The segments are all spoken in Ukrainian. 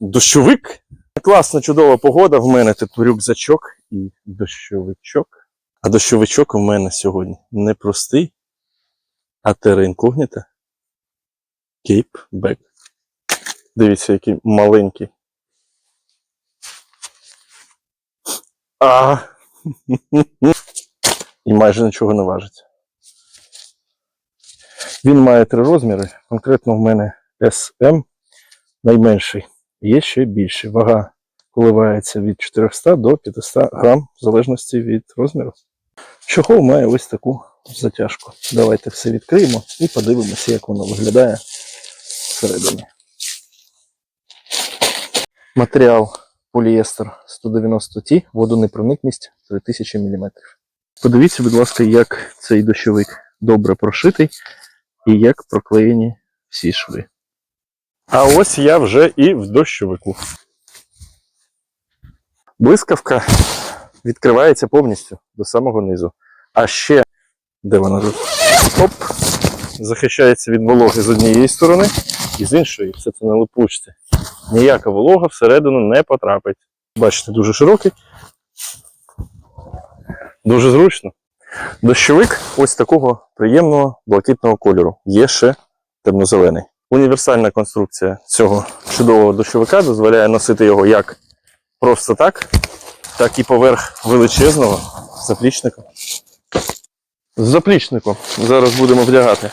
дощовик. Класна, чудова погода. В мене тут рюкзачок і дощовичок. А дощовичок у мене сьогодні не простий, а терра інкогніта. Кейп Бек. Дивіться, який маленький. А. І майже нічого не важить. Він має три розміри. Конкретно в мене SM найменший. Є ще більший. Вага коливається від 400 до 500 грам, в залежності від розміру. Чохол має ось таку затяжку. Давайте все відкриємо і подивимося, як воно виглядає всередині. Матеріал полієстер 190T, водонепроникність 3000 мм. Подивіться, будь ласка, як цей дощовик добре прошитий і як проклеєні всі шви. А ось я вже і в дощовику. Блискавка відкривається повністю до самого низу. А ще, де вона тут? Оп! Захищається від вологи з однієї сторони, і з іншої все це на липучці. Ніяка волога всередину не потрапить. Бачите, дуже широкий. Дуже зручно. Дощовик ось такого приємного блакитного кольору. Є ще темно-зелений. Універсальна конструкція цього чудового дощовика дозволяє носити його як просто так, так і поверх величезного заплічника. З заплічником зараз будемо вдягати.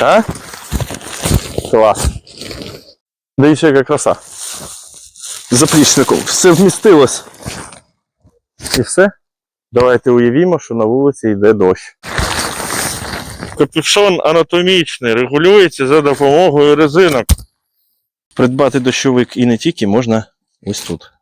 А? Клас. Дивіться, яка краса. З Заплічником. Все вмістилось. І все. Давайте уявімо, що на вулиці йде дощ. Капюшон анатомічний, регулюється за допомогою резинок. Придбати дощовик і не тільки можна ось тут.